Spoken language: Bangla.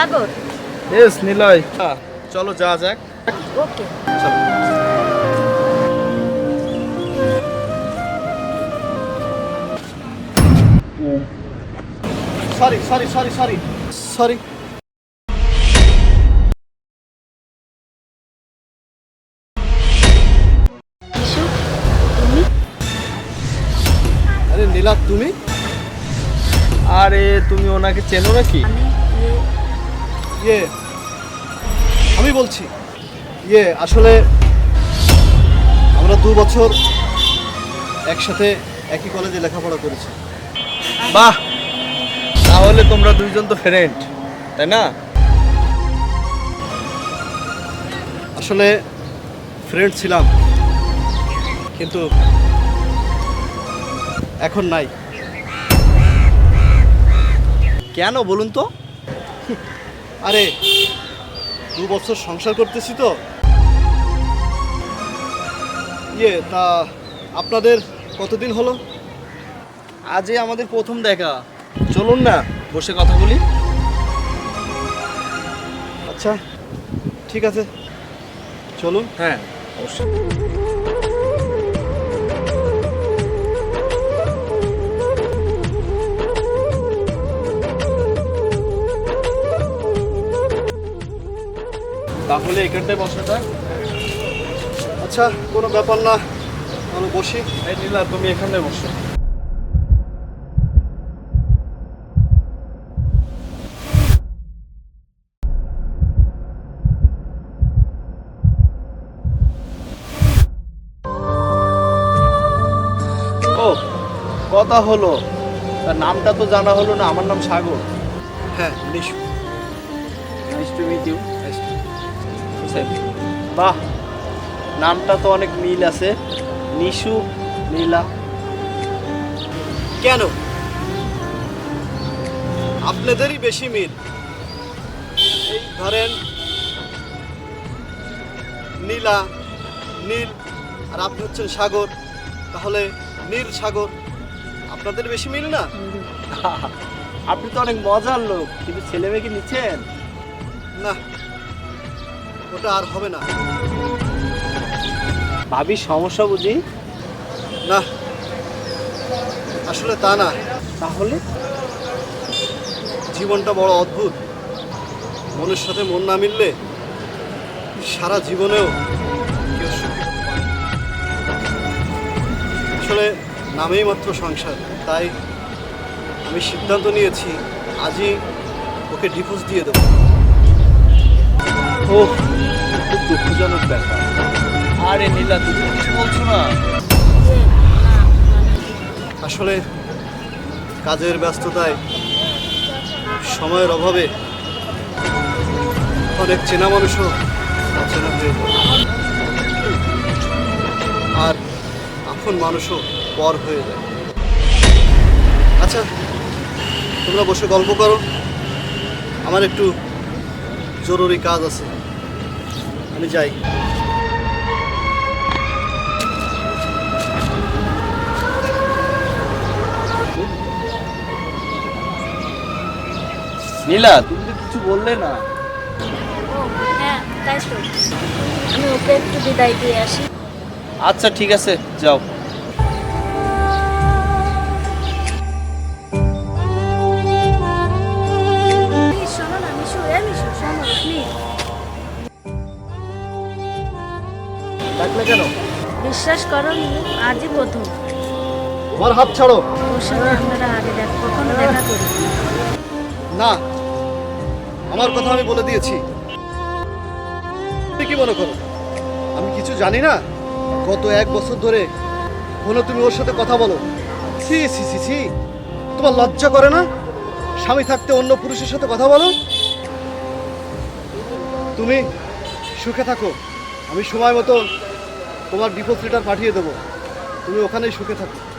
সাগর? এস নিলয়। চলো যা যাক। Okay. Sorry sorry sorry sorry sorry. আরে নীলা তুমি? আরে তুমি ওনাকে চেনো নাকি? আমি ইয়ে আমি বলছি ইয়ে আসলে আমরা দু বছর একসাথে একই কলেজে লেখাপড়া করেছি। বাহ! তাহলে তোমরা দুইজন তো ফ্রেন্ড তাই না? আসলে ফ্রেন্ড ছিলাম কিন্তু এখন নাই। কেন বলুন তো? আরে দু বছর সংসার করতেছি তো। ইয়ে তা আপনাদের কতদিন হলো? আজই আমাদের প্রথম দেখা। চলুন না বসে কথা বলি। আচ্ছা ঠিক আছে। চলুন। হ্যাঁ অবশ্যই। তাহলে এখানটায় বসা যাক। আচ্ছা কোনো ব্যাপার না। আমি বসি। এই নীলা তুমি এখানটায় বসো। ও কথা হলো। তার নামটা তো জানা হলো না আমার নাম সাগর। হ্যাঁ Nishu nice to meet you বাহ নামটা তো অনেক মিল আছে। নিশু নীলা। কেন? আপনাদেরই বেশি মিল। এই ধরেন নীলা নীল আর আপনি হচ্ছেন সাগর। তাহলে নীল সাগর আপনাদের বেশি মিল না? আপনি তো অনেক মজার লোক। কিন্তু ছেলে মেয়েকে নিচ্ছেন? না ওটা আর হবে না। ভাবি সমস্যা বুঝি? না আসলে তা না। তাহলে? জীবনটা বড় অদ্ভুত। মনের সাথে মন না মিললে সারা জীবনেও কেউ। আসলে নামেই মাত্র সংসার তাই আমি সিদ্ধান্ত নিয়েছি আজই ওকে ডিভোর্স দিয়ে দেবো। ও আরে নীলা, তুমি কিছু বলছো না। আসলে কাজের ব্যস্ততায়, সময়ের অভাবে অনেক চেনা মানুষও অচেনা হয়ে আর আপন মানুষও পর হয়ে যায়। আচ্ছা তোমরা বসে গল্প করো। আমার একটু জরুরি কাজ আছে। আমি যাই। নীলা তুমি তো কিছু বললে না। হ্যাঁ তাই তো। আমি ওকে একটু বিদায় দিয়ে আসি। আচ্ছা ঠিক আছে যাও। বিশ্বাস করো নি আজই প্রথম। আমার হাত ছাড়ো। ওর সাথে আমরা আগে দেখ কখনো দেখা করি। না আমার কথা আমি বলে দিয়েছি। তুমি কি মনে করো? আমি কিছু জানি না? গত এক বছর ধরে হলো তুমি ওর সাথে কথা বলো। ছি ছি ছি ছি। তোমার লজ্জা করে না? স্বামী থাকতে অন্য পুরুষের সাথে কথা বলো। তুমি সুখে থাকো। আমি সময় মতো তোমার ডিপোজ লেটার পাঠিয়ে দেবো। তুমি ওখানেই সুখে থাকো।